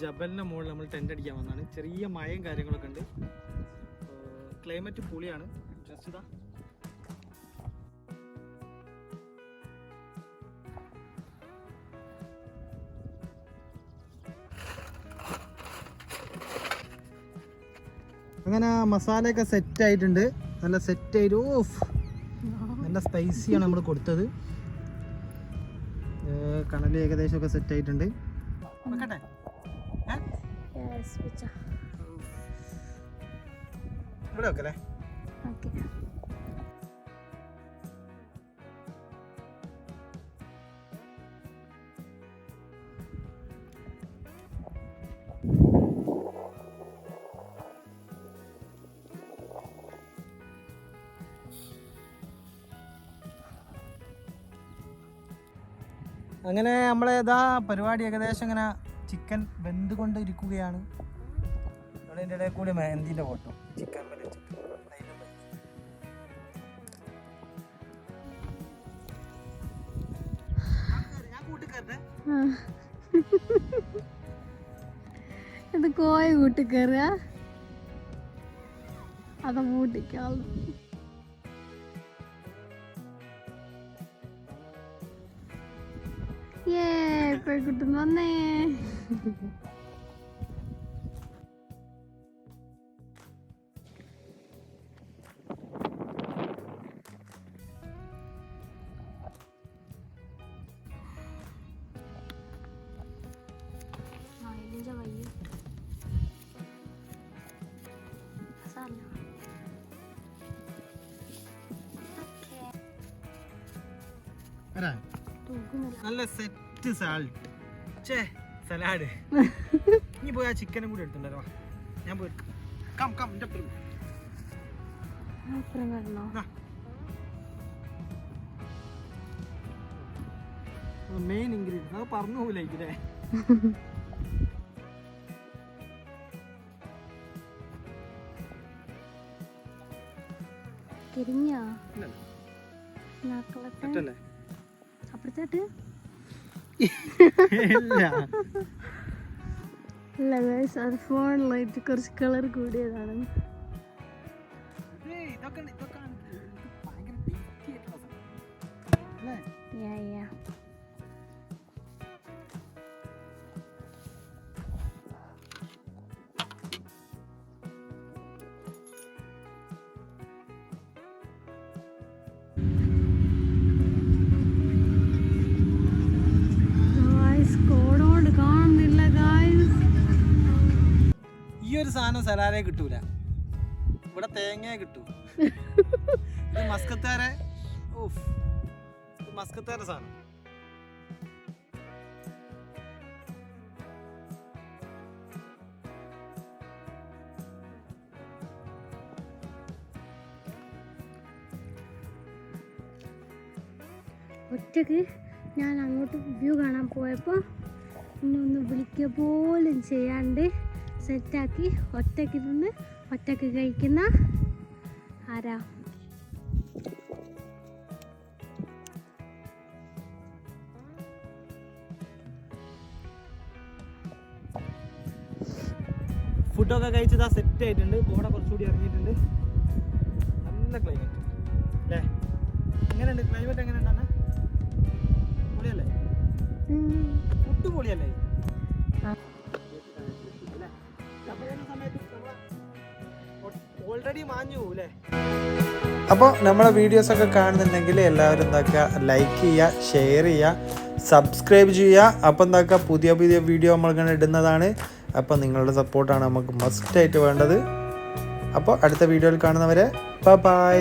ജബലിന്റെ മുകളിൽ നമ്മൾ ടെന്റ് അടിക്കാൻ വന്നതാണ്. ചെറിയ മഴയും കാര്യങ്ങളൊക്കെ ഉണ്ട്. ക്ലൈമറ്റ് പൊളിയാണ്. ജസ്റ്റ് അങ്ങനെ മസാലയൊക്കെ സെറ്റ് ആയിട്ടുണ്ട്. നല്ല സെറ്റ് ആയിട്ട് ഓഫ്. നല്ല സ്പൈസിയാണ് നമ്മൾ കൊടുത്തത്. കണൽ ഏകദേശമൊക്കെ സെറ്റ് ആയിട്ടുണ്ട്? വെച്ചോ. ഇവിടെ വെക്കല്ലേ Okay. അങ്ങനെ നമ്മളെ ഇതാ പരിപാടി ഏകദേശം ഇങ്ങനെ ചിക്കൻ വെന്ത് കൊണ്ട് ഇരിക്കുകയാണ് അതിന്റെ ഇടയിൽ കൂടി മെഹന്തിന്റെ ഫോട്ടോ. ചിക്കൻ. ഇത് കോയ കൂട്ടി കയറുക അത് മൂട്ടിക്കാളു ഏ പെൺകുട്ടി വന്നേ. നല്ല സെറ്റ് സാൾട്ട് ചേ സലാഡ്. നീ പോയി ആ ചിക്കനും കൂടി എടുത്തുണ്ടല്ലോ ഞാൻ പോയി കം കം എന്റെ. അപ്പുറം. മെയിൻ ഇൻഗ്രീഡിയൻസ് അത് പറഞ്ഞു പോകില്ല ഇതിലെ തിരിഞ്ഞോ? അപ്പുറത്തോട്ട്. ഇല്ല. ഗൈസ് അത് ഫോണിലായിട്ട് കുറച്ച് കളർ കൂടിയതാണ്. ഇതൊക്കെ ഇതൊക്കെ ഭയങ്കര? യാ യാ ഒരു സാധനം സലാലേ കിട്ടൂല. ഇവിടെ തേങ്ങ കിട്ടൂ. ഇത് മസ്കത്താരെ ഓഫ് മസ്കത്താരെ സാധനം. ഒറ്റയ്ക്ക് ഞാൻ അങ്ങോട്ട് വ്യൂ കാണാൻ പോയപ്പോൾ ഇന്നൊന്ന് വിളിക്കുക പോലും ചെയ്യാണ്ട് സെറ്റാക്കി ഒറ്റയ്ക്ക് നിന്ന് ഒറ്റയ്ക്ക് കഴിക്കുന്ന ആരാ? ഫുഡൊക്കെ കഴിച്ചത് സെറ്റ് ആയിട്ടുണ്ട്. കോട കുറച്ചുകൂടി ഇറങ്ങിയിട്ടുണ്ട്. നല്ല ക്ലൈമറ്റ് അല്ലേ? എങ്ങനെയുണ്ട്? ക്ലൈമറ്റ് എങ്ങനെയുണ്ടാണ് പൊളിയല്ലേ. ഫുഡ് പൊളിയല്ലേ ഓൾറെഡി മാഞ്ഞു അല്ലേ അപ്പോൾ നമ്മളെ വീഡിയോസൊക്കെ കാണുന്നുണ്ടെങ്കിൽ എല്ലാവരും എന്താക്കുക? ലൈക്ക് ചെയ്യുക ഷെയർ ചെയ്യുക സബ്സ്ക്രൈബ് ചെയ്യുക. അപ്പോൾ എന്താക്കുക? പുതിയ പുതിയ വീഡിയോ നമ്മൾ നമ്മളിങ്ങനെ ഇടുന്നതാണ്. അപ്പോൾ നിങ്ങളുടെ സപ്പോർട്ടാണ് നമുക്ക് മസ്റ്റായിട്ട് വേണ്ടത്. അപ്പോൾ അടുത്ത വീഡിയോയിൽ കാണുന്നവരെ ബൈ